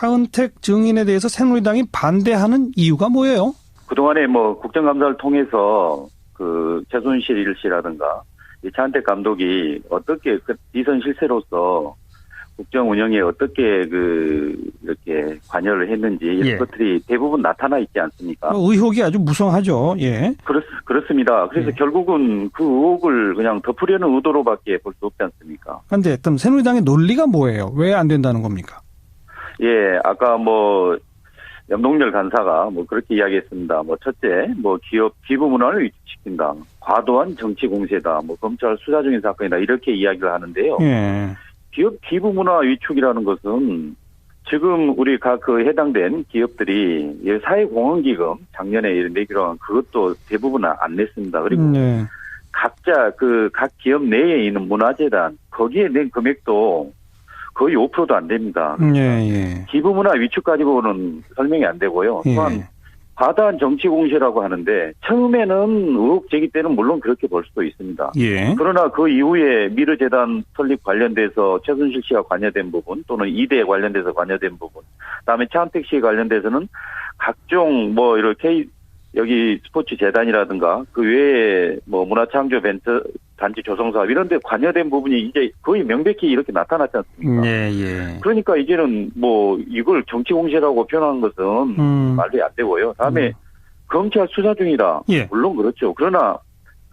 차은택 증인에 대해서 새누리당이 반대하는 이유가 뭐예요? 그동안에 뭐 국정감사를 통해서 그 최순실 씨라든가 이 차은택 감독이 어떻게 그 비선 실세로서 국정 운영에 어떻게 그 이렇게 관여를 했는지 이런 예. 것들이 대부분 나타나 있지 않습니까? 뭐 의혹이 아주 무성하죠. 예. 그렇, 그렇습니다. 그래서 예. 결국은 그 의혹을 그냥 덮으려는 의도로밖에 볼 수 없지 않습니까? 그런데 그럼 새누리당의 논리가 뭐예요? 왜 안 된다는 겁니까? 예, 아까 뭐 염동열 간사가 뭐 그렇게 이야기했습니다. 뭐 첫째, 뭐 기업 기부 문화를 위축시킨다. 과도한 정치 공세다. 뭐 검찰 수사 중인 사건이다. 이렇게 이야기를 하는데요. 예. 기업 기부 문화 위축이라는 것은 지금 우리 각 그 해당된 기업들이 이 사회공헌기금 작년에 이런 내기로 한 그것도 대부분 안 냈습니다. 그리고 네. 각자 그 각 기업 내에 있는 문화재단 거기에 낸 금액도 거의 5%도 안 됩니다. 예, 예. 기부 문화 위축 가지고는 설명이 안 되고요. 또한 예. 과다한 정치 공세라고 하는데 처음에는 의혹 제기 때는 물론 그렇게 볼 수도 있습니다. 예. 그러나 그 이후에 미르 재단 설립 관련돼서 최순실 씨가 관여된 부분 또는 이대에 관련돼서 관여된 부분, 그다음에 차은택 씨에 관련돼서는 각종 뭐 이렇게 여기 스포츠 재단이라든가 그 외에 뭐 문화창조 벤처 단지 조성 사업 이런 데 관여된 부분이 이제 거의 명백히 이렇게 나타났지 않습니까? 예, 예. 그러니까 이제는 뭐 이걸 정치 공세라고 표현하는 것은 음. 말이 안 되고요. 다음에 음. 검찰 수사 중이다. 예. 물론 그렇죠. 그러나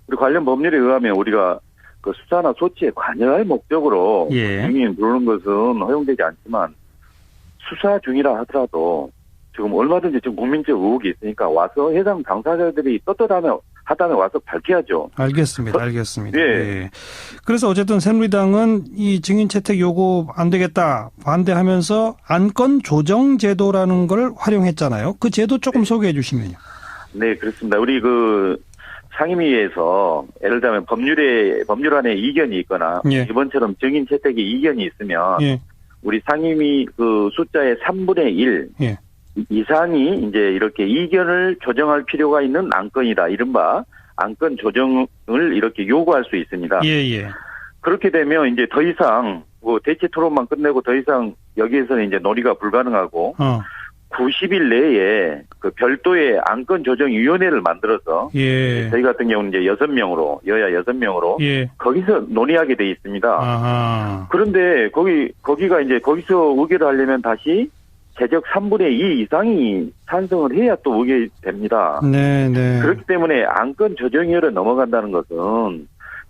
우리 관련 법률에 의하면 우리가 그 수사나 소치에 관여할 목적으로 예. 증인 부르는 것은 허용되지 않지만 수사 중이라 하더라도 지금 얼마든지 지금 국민적 의혹이 있으니까 와서 해당 당사자들이 떳떳하면 하다면 와서 밝혀야죠. 알겠습니다. 알겠습니다. 예. 예. 그래서 어쨌든 새누리당은 이 증인 채택 요구 안 되겠다 반대하면서 안건 조정 제도라는 걸 활용했잖아요. 그 제도 조금 소개해 주시면요. 네, 그렇습니다. 우리 그 상임위에서 예를 들면 법률에 법률안에 이견이 있거나 예. 이번처럼 증인 채택에 이견이 있으면 예. 우리 상임위 그 숫자의 3분의 1 예. 이상이 이제 이렇게 이견을 조정할 필요가 있는 안건이다. 이른바 안건 조정을 이렇게 요구할 수 있습니다. 예, 예. 그렇게 되면 이제 더 이상 뭐 대체 토론만 끝내고 더 이상 여기에서는 이제 논의가 불가능하고 어. 90일 내에 그 별도의 안건 조정 위원회를 만들어서 예. 저희 같은 경우는 이제 여섯 명으로 여야 여섯 명으로 예. 거기서 논의하게 돼 있습니다. 아하. 그런데 거기 거기가 이제 거기서 의결을 하려면 다시 재적 3분의 2 이상이 찬성을 해야 또 의결됩니다. 네, 네. 그렇기 때문에 안건 조정위원회 넘어간다는 것은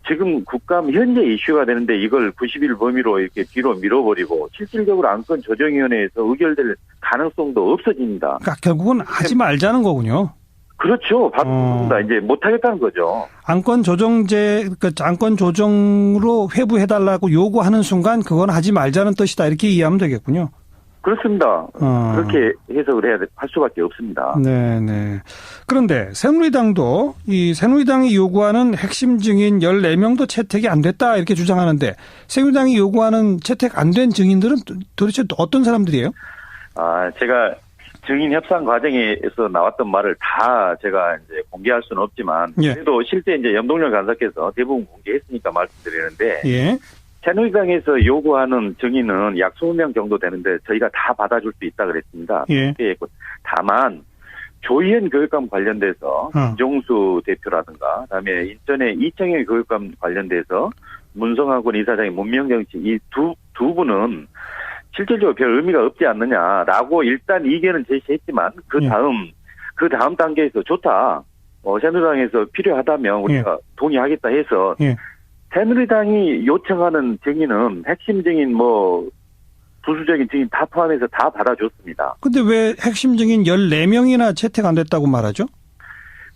지금 국감 현재 이슈가 되는데 이걸 90일 범위로 이렇게 뒤로 밀어버리고 실질적으로 안건 조정위원회에서 의결될 가능성도 없어집니다. 그러니까 결국은 하지 말자는 거군요. 그렇죠. 바로 어. 이제 못하겠다는 거죠. 안건 조정제, 그 안건 조정으로 회부해달라고 요구하는 순간 그건 하지 말자는 뜻이다. 이렇게 이해하면 되겠군요. 그렇습니다. 어. 그렇게 해석을 해야 돼- 할 수밖에 없습니다. 네, 네. 그런데 새누리당도 이 새누리당이 요구하는 핵심 증인 14명도 채택이 안 됐다 이렇게 주장하는데 새누리당이 요구하는 채택 안 된 증인들은 도- 도대체 어떤 사람들이에요? 아, 제가 증인 협상 과정에서 나왔던 말을 다 제가 이제 공개할 수는 없지만 예. 그래도 실제 이제 염동열 간사께서 대부분 공개했으니까 말씀드리는데 예. 새누리당에서 요구하는 증인은 약 20명 정도 되는데 저희가 다 받아줄 수 있다 그랬습니다. 예. 예, 다만 조희연 교육감 관련돼서 어. 김종수 대표라든가 그다음에 인천의 이청용 교육감 관련돼서 문성학원 이사장의 문명정치 이두두 분은 실질적으로 별 의미가 없지 않느냐라고 일단 이견은 제시했지만 그 예. 다음 그 다음 단계에서 좋다. 어, 새누리당에서 필요하다면 우리가 동의하겠다 해서 예. 새누리당이 요청하는 증인은 핵심 증인 뭐 부수적인 증인 다 포함해서 다 받아줬습니다. 근데 왜 핵심 증인 14명이나 채택 안 됐다고 말하죠?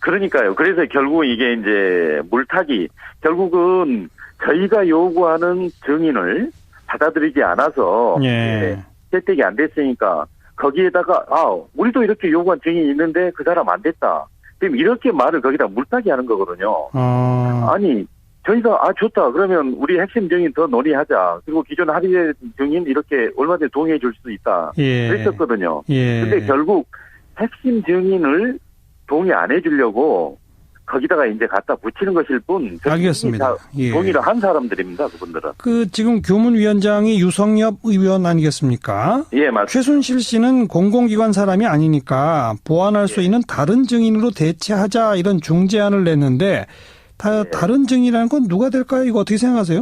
그러니까요. 그래서 결국 이게 이제 물타기 결국은 저희가 요구하는 증인을 받아들이지 않아서 예. 채택이 안 됐으니까 거기에다가 아 우리도 이렇게 요구한 증인이 있는데 그 사람 안 됐다. 그럼 이렇게 말을 거기다 물타기 하는 거거든요. 어. 아니 저희가 아 좋다 그러면 우리 핵심 증인 더 논의하자 그리고 기존 합의된 증인 이렇게 얼마든지 동의해 줄수 있다 예. 그랬었거든요. 예. 근데 결국 핵심 증인을 동의 안 해주려고 거기다가 이제 갖다 붙이는 것일 뿐 알겠습니다. 다 예. 동의를 한 사람들입니다. 그분들은. 그 지금 교문위원장이 유성엽 의원 아니겠습니까? 예, 맞습니다. 최순실 씨는 공공기관 사람이 아니니까 보완할 수 예. 있는 다른 증인으로 대체하자 이런 중재안을 냈는데 다, 예. 다른 증인이라는 건 누가 될까요? 이거 어떻게 생각하세요?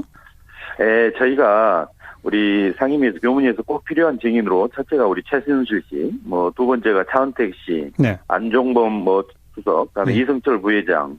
에, 저희가 우리 상임위에서 교문위에서 꼭 필요한 증인으로 첫째가 우리 최순실 씨, 뭐 두 번째가 차은택 씨, 네. 안종범 뭐 수석, 그다음에 네. 이승철 부회장,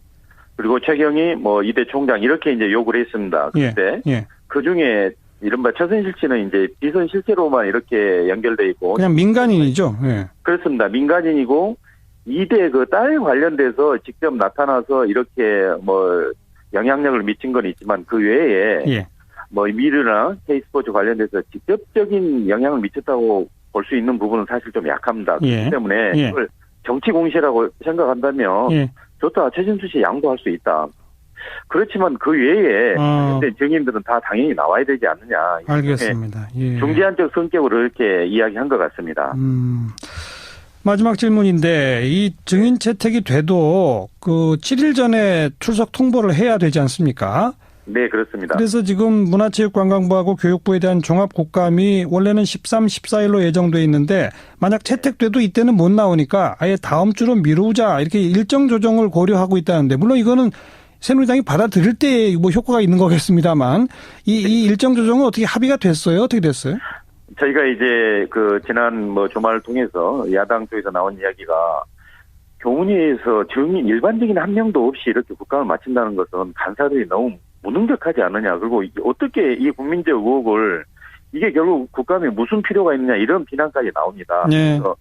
그리고 최경희 뭐 이대 총장 이렇게 이제 요구를 했습니다. 예. 그때 예. 그 중에 이른바 최순실 씨는 이제 비선 실세로만 이렇게 연결돼 있고 그냥 민간인이죠. 예. 그렇습니다. 민간인이고 이대 그 딸 관련돼서 직접 나타나서 이렇게 뭐 영향력을 미친 건 있지만 그 외에 예. 뭐 미르나 K스포츠 관련돼서 직접적인 영향을 미쳤다고 볼 수 있는 부분은 사실 좀 약합니다. 예. 그렇기 때문에 예. 이걸 정치 공시라고 생각한다면 예. 좋다 최진수 씨 양보할 수 있다. 그렇지만 그 외에 어. 증인들은 다 당연히 나와야 되지 않느냐. 알겠습니다. 예. 중재안적 성격으로 이렇게 이야기한 것 같습니다. 음. 마지막 질문인데 이 증인 채택이 돼도 그 7일 전에 출석 통보를 해야 되지 않습니까? 네, 그렇습니다. 그래서 지금 문화체육관광부하고 교육부에 대한 종합국감이 원래는 13, 14일로 예정돼 있는데 만약 채택돼도 이때는 못 나오니까 아예 다음 주로 미루자 이렇게 일정 조정을 고려하고 있다는데 물론 이거는 새누리당이 받아들일 때 뭐 효과가 있는 거겠습니다만 이, 이 일정 조정은 어떻게 합의가 됐어요? 어떻게 됐어요? 저희가 이제 그 지난 뭐 주말을 통해서 야당 쪽에서 나온 이야기가 교문위에서 증인 일반적인 한 명도 없이 이렇게 국감을 마친다는 것은 간사들이 너무 무능력하지 않느냐 그리고 이- 어떻게 이 국민적 의혹을 이게 결국 국감에 무슨 필요가 있느냐 이런 비난까지 나옵니다. 네. 그래서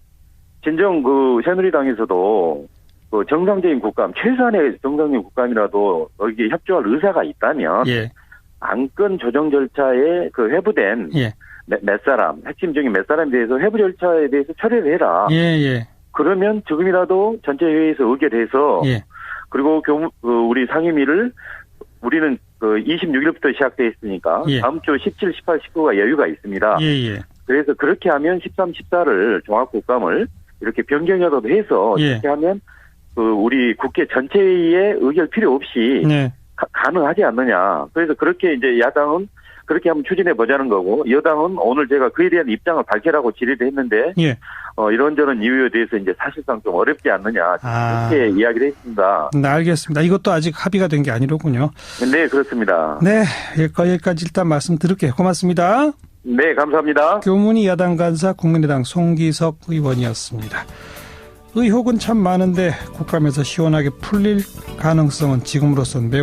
진정 그 새누리당에서도 그 정상적인 국감 최소한의 정상적인 국감이라도 여기에 협조할 의사가 있다면 예. 안건 조정 절차에 그 회부된 예. 몇, 몇 사람, 핵심적인 몇 사람에 대해서 회부 절차에 대해서 처리를 해라. 예, 예. 그러면 지금이라도 전체 회의에서 의결해서 예. 그리고 교무, 그 우리 상임위를 우리는 그 26일부터 시작돼 있으니까 예. 다음 주 17, 18, 19가 여유가 있습니다. 예, 예. 그래서 그렇게 하면 13, 14를 종합국감을 이렇게 변경이라도 해서 예. 이렇게 하면 그 우리 국회 전체 회의에 의결 필요 없이 네. 가, 가능하지 않느냐. 그래서 그렇게 이제 야당은 그렇게 한번 추진해 보자는 거고 여당은 오늘 제가 그에 대한 입장을 밝히라고 질의를 했는데 예. 어, 이런저런 이유에 대해서 이제 사실상 좀 어렵지 않느냐 아. 이렇게 이야기를 했습니다. 네, 알겠습니다. 이것도 아직 합의가 된 게 아니로군요. 네 그렇습니다. 네, 여기까지 일단 말씀 드릴게요. 고맙습니다. 네 감사합니다. 교문이 야당 간사 국민의당 송기석 의원이었습니다. 의혹은 참 많은데 국감에서 시원하게 풀릴 가능성은 지금으로선 매우